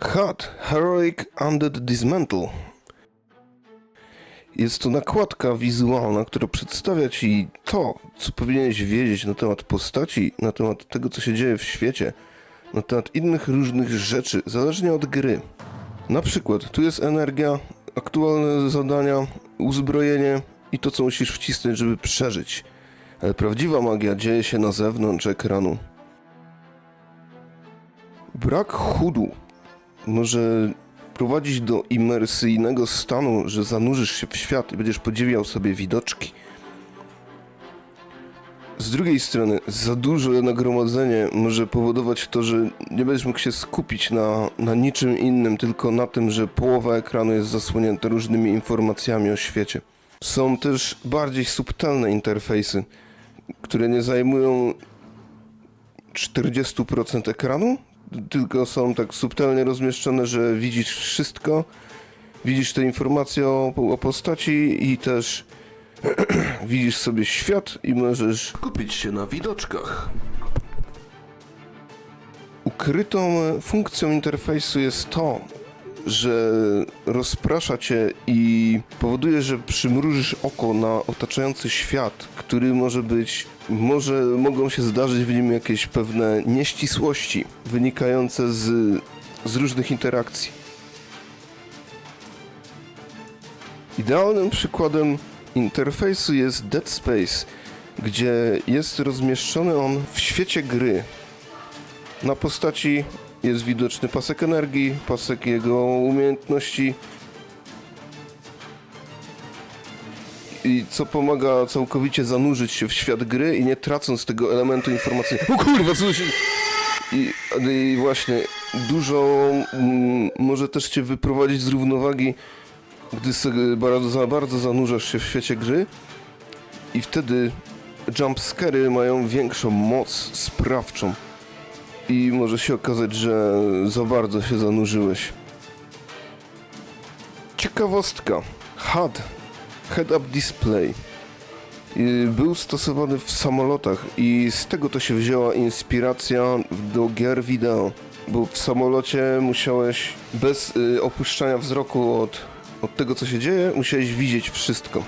HUD Heroic Undead Dismantle. Jest to nakładka wizualna, która przedstawia ci to, co powinieneś wiedzieć na temat postaci, na temat tego, co się dzieje w świecie, na temat innych różnych rzeczy, zależnie od gry. Na przykład, tu jest energia, aktualne zadania, uzbrojenie i to, co musisz wcisnąć, żeby przeżyć. Ale prawdziwa magia dzieje się na zewnątrz ekranu. Brak chudu może prowadzić do imersyjnego stanu, że zanurzysz się w świat i będziesz podziwiał sobie widoczki. Z drugiej strony, za duże nagromadzenie może powodować to, że nie będziesz mógł się skupić na, na niczym innym, tylko na tym, że połowa ekranu jest zasłonięta różnymi informacjami o świecie. Są też bardziej subtelne interfejsy, które nie zajmują 40% ekranu, tylko są tak subtelnie rozmieszczone, że widzisz wszystko, widzisz te informacje o, o postaci i też widzisz sobie świat i możesz skupić się na widoczkach. Ukrytą funkcją interfejsu jest to, że rozprasza cię i powoduje, że przymrużysz oko na otaczający świat, który może być, może mogą się zdarzyć w nim jakieś pewne nieścisłości wynikające z, z różnych interakcji. Idealnym przykładem interfejsu jest Dead Space, gdzie jest rozmieszczony on w świecie gry. Na postaci jest widoczny pasek energii, pasek jego umiejętności. I co pomaga całkowicie zanurzyć się w świat gry i nie tracąc tego elementu informacyjnego. O kurwa, co się... I, I właśnie dużo mm, może też cię wyprowadzić z równowagi, gdy bardzo, za bardzo zanurzasz się w świecie gry i wtedy jumpscary mają większą moc sprawczą i może się okazać, że za bardzo się zanurzyłeś. Ciekawostka. HUD, Head Up Display, był stosowany w samolotach i z tego to się wzięła inspiracja do gier wideo, bo w samolocie musiałeś bez y, opuszczania wzroku od, od tego, co się dzieje, musiałeś widzieć wszystko.